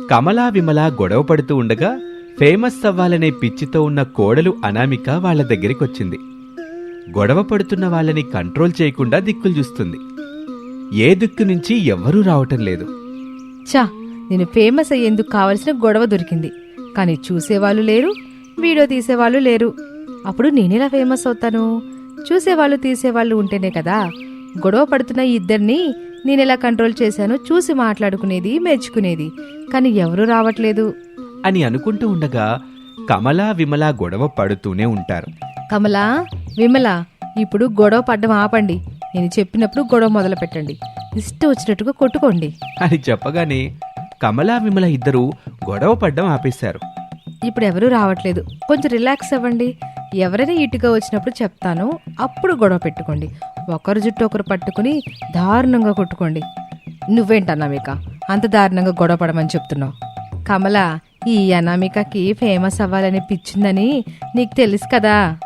కమలా విమల గొడవ పడుతూ ఉండగా ఫేమస్ అవ్వాలనే పిచ్చితో ఉన్న కోడలు అనామిక వాళ్ళ దగ్గరికొచ్చింది. గొడవ పడుతున్న వాళ్ళని కంట్రోల్ చేయకుండా దిక్కులు చూస్తుంది. ఏ దిక్కు నుంచి ఎవ్వరూ రావటం లేదు. చా నేను ఫేమస్ అయ్యేందుకు కావలసిన గొడవ దొరికింది. కానీ చూసేవాళ్ళు లేరు వీడియో తీసేవాళ్ళు లేరు. అప్పుడు నేనెలా ఫేమస్ అవుతాను? చూసేవాళ్ళు తీసేవాళ్ళు ఉంటేనే కదా గొడవ పడుతున్న ఈ ఇద్దరిని నేనెలా కంట్రోల్ చేశానో చూసి మాట్లాడుకునేది మెచ్చుకునేది. కానీ ఎవరూ రావట్లేదు. అని అనుకుంటూ ఉండగా కమలా విమల గొడవ పడుతూనే ఉంటారు. కమలా విమల ఇప్పుడు గొడవ పడ్డం ఆపండి. నేను చెప్పినప్పుడు గొడవ మొదలు పెట్టండి ఇష్టం వచ్చినట్టుగా కొట్టుకోండి. అని చెప్పగానే కమలా విమల ఇద్దరూ గొడవ పడ్డం ఆపేశారు. ఇప్పుడు ఎవరూ రావట్లేదు. కొంచెం రిలాక్స్ అవ్వండి. ఎవరైనా ఇటుగా వచ్చినప్పుడు చెప్తాను అప్పుడు గొడవ పెట్టుకోండి. ఒకరు జుట్టు ఒకరు పట్టుకుని దారుణంగా కొట్టుకోండి. నువ్వేంటి అనామిక అంత దారుణంగా గొడవ పడమని చెప్తున్నావు. కమల ఈ అనామికకి ఫేమస్ అవ్వాలని పిచ్చిందని నీకు తెలుసు కదా.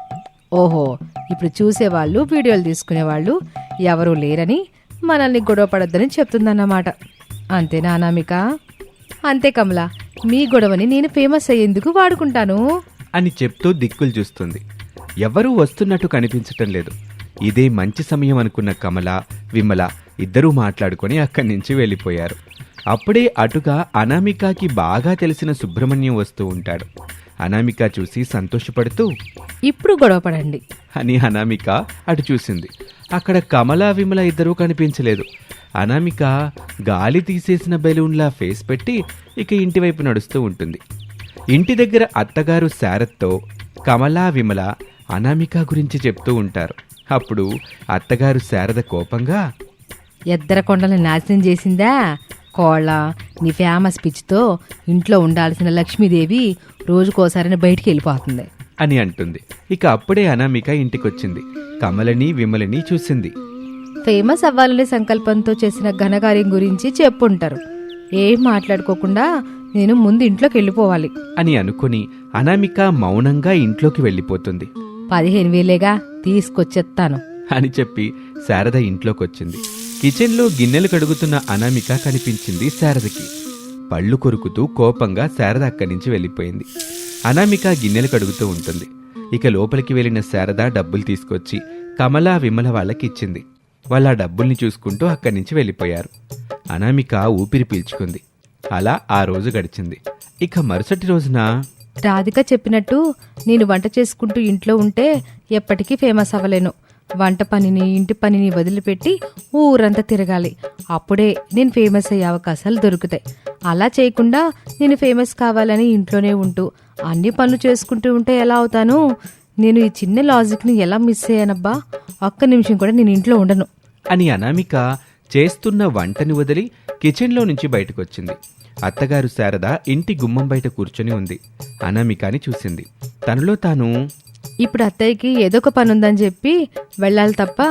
ఓహో ఇప్పుడు చూసేవాళ్ళు వీడియోలు తీసుకునేవాళ్ళు ఎవరూ లేరని మనల్ని గొడవ పడద్దని చెప్తుందన్నమాట. అంతేనా అనామిక? అంతే కమల మీ గొడవని నేను ఫేమస్ అయ్యేందుకు వాడుకుంటాను. అని చెప్తూ దిక్కులు చూస్తుంది. ఎవరూ వస్తున్నట్టు కనిపించటం లేదు. ఇదే మంచి సమయం అనుకున్న కమల విమల ఇద్దరూ మాట్లాడుకొని అక్కడి నుంచి వెళ్ళిపోయారు. అప్పుడే అటుగా అనామికకి బాగా తెలిసిన సుబ్రహ్మణ్యం వస్తూ ఉంటాడు. అనామిక చూసి సంతోషపడుతూ ఇప్పుడు గొడవ పడండి. అని అనామిక అటు చూసింది. అక్కడ కమల విమల ఇద్దరూ కనిపించలేదు. అనామిక గాలి తీసేసిన బెలూన్లా ఫేస్ పెట్టి ఇక ఇంటివైపు నడుస్తూ ఉంటుంది. ఇంటి దగ్గర అత్తగారు శారత్తో కమలా విమల అనామిక గురించి చెప్తూ ఉంటారు. అప్పుడు అత్తగారు శారద కోపంగా ఎద్దర కొండలను నాశనం చేసిందా? కోళ్ళ నీ ఫేమస్ పిచ్చితో ఇంట్లో ఉండాల్సిన లక్ష్మీదేవి రోజుకోసారి బయటికి వెళ్ళిపోతుంది. అని అంటుంది. ఇక అప్పుడే అనామిక ఇంటికొచ్చింది. కమలని విమలని చూసింది. ఫేమస్ అవ్వాలనే సంకల్పంతో చేసిన ఘనకార్యం గురించి చెప్పుంటారు. ఏం మాట్లాడుకోకుండా నేను ముందు ఇంట్లోకి వెళ్ళిపోవాలి. అని అనుకుని అనామిక మౌనంగా ఇంట్లోకి వెళ్ళిపోతుంది. పదిహేను వేలేగా తీసుకొచ్చేస్తాను అని చెప్పి శారద ఇంట్లోకొచ్చింది. కిచెన్లో గిన్నెలు కడుగుతున్న అనామిక కనిపించింది శారదకి. పళ్ళు కొరుకుతూ కోపంగా శారద అక్కడి నుంచి వెళ్ళిపోయింది. అనామిక గిన్నెలు కడుగుతూ ఉంటుంది. ఇక లోపలికి వెళ్ళిన శారద డబ్బులు తీసుకొచ్చి కమలా విమల వాళ్ళకిచ్చింది. వాళ్ళ ఆ డబ్బుల్ని చూసుకుంటూ అక్కడి నుంచి వెళ్ళిపోయారు. అనామిక ఊపిరి పీల్చుకుంది. అలా ఆ రోజు గడిచింది. ఇక మరుసటి రోజున రాధిక చెప్పినట్టు నేను వంట చేసుకుంటూ ఇంట్లో ఉంటే ఎప్పటికీ ఫేమస్ అవ్వలేను. వంట పనిని ఇంటి పనిని వదిలిపెట్టి ఊరంతా తిరగాలి. అప్పుడే నేను ఫేమస్ అయ్యే అవకాశాలు దొరుకుతాయి. అలా చేయకుండా నేను ఫేమస్ కావాలని ఇంట్లోనే ఉంటూ అన్ని పనులు చేసుకుంటూ ఉంటే ఎలా అవుతాను? నేను ఈ చిన్న లాజిక్ని ఎలా మిస్ అయ్యానబ్బా? ఒక్క నిమిషం కూడా నేను ఇంట్లో ఉండను. అని అనామిక చేస్తున్న వంటని వదిలి కిచెన్లో నుంచి బయటకొచ్చింది. అత్తగారు శారద ఇంటి గుమ్మం బయట కూర్చొని ఉంది. అనామికని చూసింది. తనలో తాను ఇప్పుడు అత్తయ్యకి ఏదో ఒక పని ఉందని చెప్పి వెళ్ళాలి తప్ప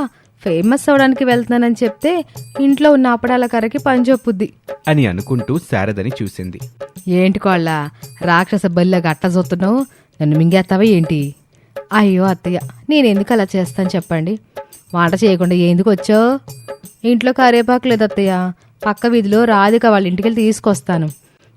ఫేమస్ అవడానికి వెళ్తున్నానని చెప్తే ఇంట్లో ఉన్న అప్పడాల కర్రకి పని చెప్పుద్ది అని అనుకుంటూ శారదని చూసింది. ఏంటి కోళ్ళ రాక్షస బల్లిగా అట్ట చూస్తున్నావు నన్ను మింగేస్తావా ఏంటి? అయ్యో అత్తయ్య నేను ఎందుకు అలా చేస్తాను చెప్పండి? వంట చేయకుండా ఎందుకు వచ్చావు? ఇంట్లో కరేపాకు లేదు అత్తయ్య పక్క వీధిలో రాధిక వాళ్ళ ఇంటికి వెళ్ళి తీసుకొస్తాను.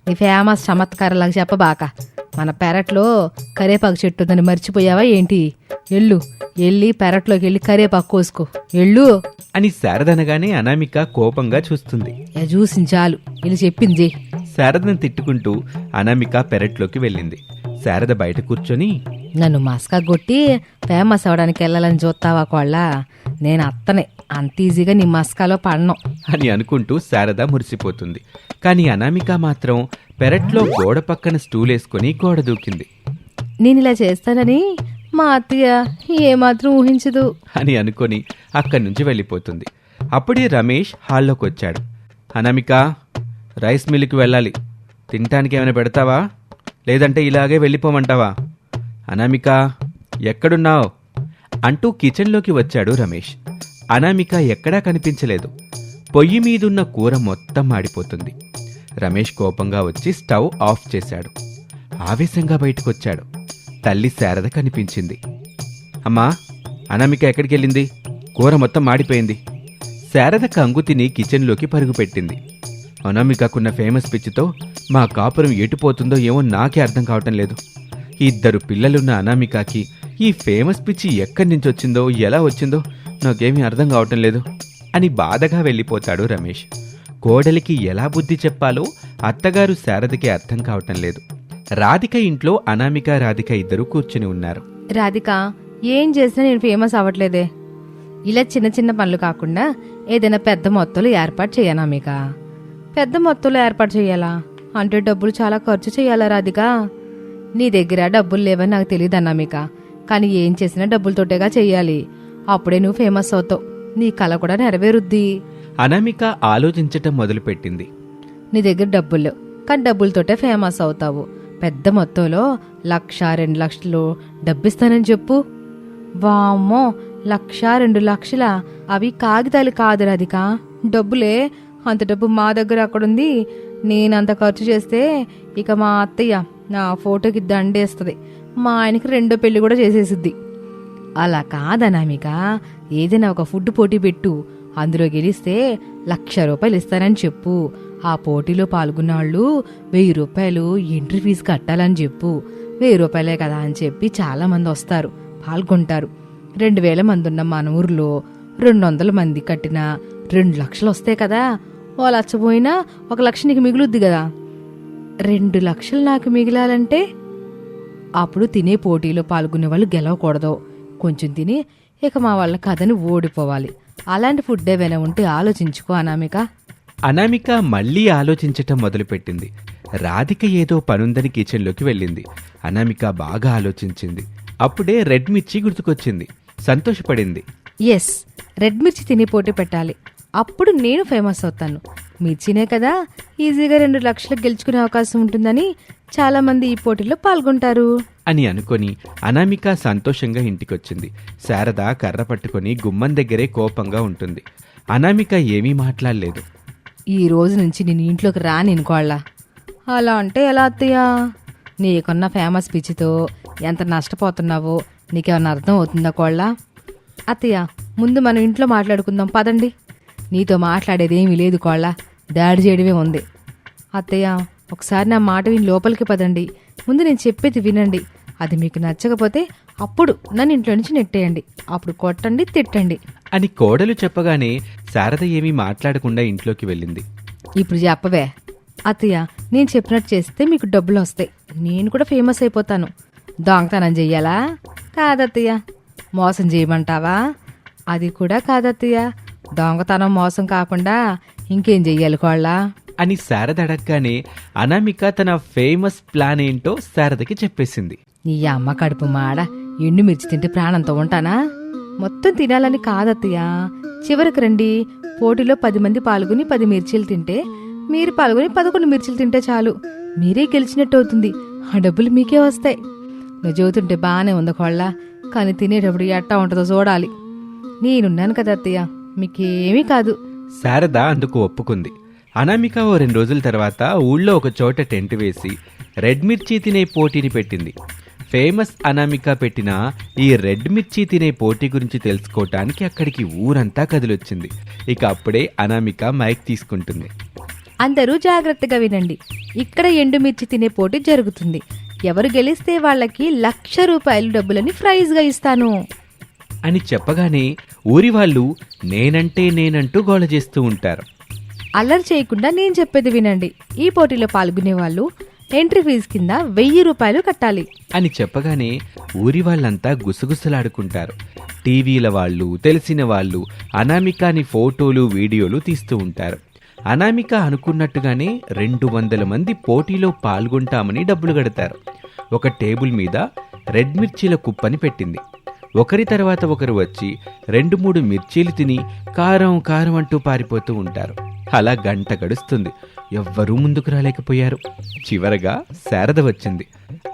నీ ఫేమస్ చమత్కారాలకు చెప్పబాక. మన పెరట్లో కరేపాకు చెట్టు ఉందని మర్చిపోయావా ఏంటి? ఎళ్ళు వెళ్ళి పెరట్లోకి వెళ్ళి కరేపాకు కోసుకో. ఎళ్ళు అని శారదనగానే అనామిక కోపంగా చూస్తుంది. ఇక చూసింది చాలు. వీళ్ళు చెప్పింది. శారదను తిట్టుకుంటూ అనామిక పెరట్లోకి వెళ్ళింది. శారద బయట కూర్చొని నన్ను మస్కా కొట్టి ఫేమస్ అవడానికి వెళ్ళాలని చూస్తావా కోళ్ళ? నేను అత్తనే. అంత ఈజీగా నీ మస్కాలో పడను. అని అనుకుంటూ శారద మురిసిపోతుంది. కానీ అనామిక మాత్రం పెరట్లో గోడ పక్కన స్టూల్ వేసుకుని గోడ దూకింది. నేను ఇలా చేస్తానని మా అత్తయ్య ఏమాత్రం ఊహించదు. అని అనుకొని అక్కడి నుంచి వెళ్ళిపోతుంది. అప్పుడే రమేష్ హాల్లోకి వచ్చాడు. అనామిక రైస్ మిల్లుకి వెళ్ళాలి. తినటానికి ఏమైనా పెడతావా? లేదంటే ఇలాగే వెళ్ళిపోమంటావా? అనామిక ఎక్కడున్నావు? అంటూ కిచెన్లోకి వచ్చాడు రమేష్. అనామిక ఎక్కడా కనిపించలేదు. పొయ్యి మీదున్న కూర మొత్తం మాడిపోతుంది. రమేష్ కోపంగా వచ్చి స్టవ్ ఆఫ్ చేశాడు. ఆవేశంగా బయటకొచ్చాడు. తల్లి శారద కనిపించింది. అమ్మా అనామిక ఎక్కడికి వెళ్ళింది కూర మొత్తం మాడిపోయింది. శారద కంగు తిని కిచెన్లోకి పరుగుపెట్టింది అనామికకున్న ఫేమస్ పిచ్చితో మా కాపురం ఎటుపోతుందో ఏమో నాకే అర్థం కావటం లేదు. ఇద్దరు పిల్లలున్న అనామికకి ఈ ఫేమస్ పిచ్చి ఎక్కడి నుంచి వచ్చిందో ఎలా వచ్చిందో నాకేమీ అర్థం కావటం లేదు అని బాధగా వెళ్ళిపోతాడు రమేష్. కోడలికి ఎలా బుద్ధి చెప్పాలో అత్తగారు శారదకి అర్థం కావటం లేదు. రాధిక ఇంట్లో అనామిక రాధిక ఇద్దరు కూర్చుని ఉన్నారు. రాధిక ఏం చేసినా నేను ఫేమస్ అవ్వట్లేదే. ఇలా చిన్న చిన్న పనులు కాకుండా ఏదైనా పెద్ద మొత్తంలో ఏర్పాటు చేయనా మీక పెద్ద మొత్తంలో ఏర్పాటు చేయాలా? అంటే డబ్బులు చాలా ఖర్చు చేయాలా రాధిక? నీ దగ్గర డబ్బులు లేవని నాకు తెలియదు అన్నామిక కానీ ఏం చేసినా డబ్బులతోటేగా చెయ్యాలి. అప్పుడే నువ్వు ఫేమస్ అవుతావు. నీ కళ కూడా నెరవేరుద్ది. అనామిక ఆలోచించటం మొదలుపెట్టింది. నీ దగ్గర డబ్బులు కానీ డబ్బులతోటే ఫేమస్ అవుతావు. పెద్ద మొత్తంలో లక్ష రెండు లక్షలు డబ్బిస్తానని చెప్పు. వామ్మో లక్ష రెండు లక్షల? అవి కాగితాలు కాదు రాధిక డబ్బులే అంత డబ్బు మా దగ్గర అక్కడుంది. నేనంత ఖర్చు చేస్తే ఇక మా అత్తయ్య నా ఫోటోకి దండేస్తుంది. మా ఆయనకి రెండో పెళ్ళి కూడా చేసేసిద్ది. అలా కాదనామిక ఏదైనా ఒక ఫుడ్ పోటీ పెట్టు. అందులో గెలిస్తే లక్ష రూపాయలు ఇస్తానని చెప్పు. ఆ పోటీలో పాల్గొన్న వాళ్ళు వెయ్యి రూపాయలు ఎంట్రీ ఫీజు కట్టాలని చెప్పు. వెయ్యి రూపాయలే కదా అని చెప్పి చాలా మంది వస్తారు. పాల్గొంటారు. రెండు వేల మంది ఉన్న మన ఊర్లో రెండు వందల మంది కట్టిన రెండు లక్షలు వస్తాయి కదా? ఓ లక్ష పోయినా ఒక లక్ష నీకు మిగులుద్ది కదా? రెండు లక్షలు నాకు మిగిలాలంటే అప్పుడు తినే పోటీలో పాల్గొనే వాళ్ళు గెలవకూడదు. కొంచెం తిని ఇక మా వాళ్ళ కథని ఓడిపోవాలి అలాంటి ఫుడ్ ఏమైనా ఉంటే ఆలోచించుకో అనామిక. అనామిక మళ్ళీ ఆలోచించటం మొదలుపెట్టింది. రాధిక ఏదో పనుందని కిచెన్లోకి వెళ్ళింది. అనామిక బాగా ఆలోచించింది. అప్పుడే రెడ్ మిర్చి గుర్తుకొచ్చింది. సంతోషపడింది. ఎస్ రెడ్ మిర్చి తిని పోటీ పెట్టాలి. అప్పుడు నేను ఫేమస్ అవుతాను. మిర్చినే కదా? ఈజీగా రెండు లక్షలు గెలుచుకునే అవకాశం ఉంటుందని చాలా మంది ఈ పోటీలో పాల్గొంటారు. అని అనుకొని అనామిక సంతోషంగా ఇంటికొచ్చింది. శారద కర్ర పట్టుకొని గుమ్మం దగ్గరే కోపంగా ఉంటుంది. అనామిక ఏమీ మాట్లాడలేదు. ఈ రోజు నుంచి నేను ఇంట్లోకి రాని కోళ్ళ. అలా అంటే ఎలా అత్తయ్యా? నీకున్న ఫేమస్ పిచ్చితో ఎంత నష్టపోతున్నావో నీకేమన్నా అర్థం అవుతుందా కోళ్ళ? అత్తయ్య ముందు మనం ఇంట్లో మాట్లాడుకుందాం పదండి. నీతో మాట్లాడేది ఏమీ లేదు కోళ్ళ. దాడి చేయడమే ఉంది. అత్తయ్య ఒకసారి నా మాట విని లోపలికి పదండి. ముందు నేను చెప్పేది వినండి. అది మీకు నచ్చకపోతే అప్పుడు నన్ను ఇంట్లో నుంచి నెట్టేయండి. అప్పుడు కొట్టండి తిట్టండి. అని కోడలు చెప్పగానే శారద ఏమీ మాట్లాడకుండా ఇంట్లోకి వెళ్ళింది. ఇప్పుడు చెప్పవే. అత్తయ్య నేను చెప్పినట్టు చేస్తే మీకు డబ్బులు వస్తాయి. నేను కూడా ఫేమస్ అయిపోతాను. దొంగతనం చెయ్యాలా? కాదత్తయ్య మోసం చేయమంటావా? అది కూడా కాదత్తయ్య దొంగతనం మోసం కాకుండా ఇంకేం చెయ్యాలి కోళ్ళ? అని శారద అడగగానే అనామిక తన ఫేమస్ ప్లాన్ ఏంటో శారదకి చెప్పేసింది. నీ అమ్మ కడుపు మాడ ఎండు మిర్చి తింటే ప్రాణంతో ఉంటానా? మొత్తం తినాలని కాదత్తయ్య. చివరికి రండి పోటీలో పది మంది పాల్గొని పది మిర్చీలు తింటే మీరు పాల్గొని పదకొండు మిర్చీలు తింటే చాలు. మీరే గెలిచినట్టు అవుతుంది. ఆ డబ్బులు మీకే వస్తాయి. నువ్వు చదువుతుంటే బాగానే ఉంది కోళ్ళ కానీ తినేటప్పుడు ఎట్టా ఉంటుందో చూడాలి. నేనున్నాను కదా అత్తయ్య. మీకేమీ కాదు. శారద అందుకు ఒప్పుకుంది. అనామిక ఓ రెండు రోజుల తర్వాత ఊళ్ళో ఒక చోట టెంట్ వేసి రెడ్ మిర్చి తినే పోటీని పెట్టింది. ఫేమస్ అనామిక పెట్టిన ఈ రెడ్ మిర్చి తినే పోటీ గురించి తెలుసుకోవటానికి అక్కడికి ఊరంతా కదిలొచ్చింది. ఇక అప్పుడే అనామిక మైక్ తీసుకుంటుంది. అందరూ జాగ్రత్తగా వినండి. ఇక్కడ ఎండుమిర్చి తినే పోటీ జరుగుతుంది. ఎవరు గెలిస్తే వాళ్ళకి లక్ష రూపాయలు డబ్బులని ప్రైజ్గా ఇస్తాను. అని చెప్పగానే ఊరి వాళ్ళు నేనంటే నేనంటూ గోల చేస్తూ ఉంటారు. అల్లరి చేయకుండా నేను చెప్పేది వినండి. ఈ పోటీలో పాల్గొనే వాళ్ళు ఎంట్రీ ఫీజు కింద వెయ్యి రూపాయలు కట్టాలి. అని చెప్పగానే ఊరి వాళ్ళంతా గుసగుసలాడుకుంటారు. టీవీల వాళ్ళు తెలిసిన వాళ్ళు అనామికాని ఫోటోలు వీడియోలు తీస్తూ ఉంటారు. అనామిక అనుకున్నట్టుగానే రెండు వందల మంది పోటీలో పాల్గొంటామని డబ్బులు కడతారు. ఒక టేబుల్ మీద రెడ్ మిర్చీల కుప్పని పెట్టింది. ఒకరి తర్వాత ఒకరు వచ్చి రెండు మూడు మిర్చీలు తిని కారం కారం అంటూ పారిపోతూ ఉంటారు. అలా గంట గడుస్తుంది. ఎవ్వరూ ముందుకు రాలేకపోయారు. చివరగా శారద వచ్చింది.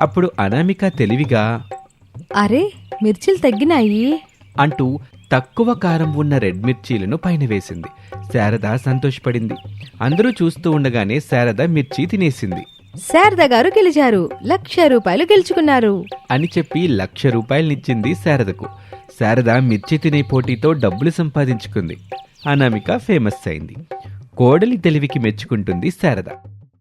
అప్పుడు అనామిక తెలివిగా అరే మిర్చిలు తగ్గినాయి. అంటూ తక్కువ కారం ఉన్న రెడ్ మిర్చీలను పైన వేసింది. శారద సంతోషపడింది. అందరూ చూస్తూ ఉండగానే శారద మిర్చి తినేసింది. శారద గారు గెలిచారు. లక్ష రూపాయలు గెలుచుకున్నారు. అని చెప్పి లక్ష రూపాయలనిచ్చింది శారదకు. శారద మిర్చి తినే పోటీతో డబ్బులు సంపాదించుకుంది. అనామిక ఫేమస్ అయింది. కోడలి తెలివికి మెచ్చుకుంటుంది శారద.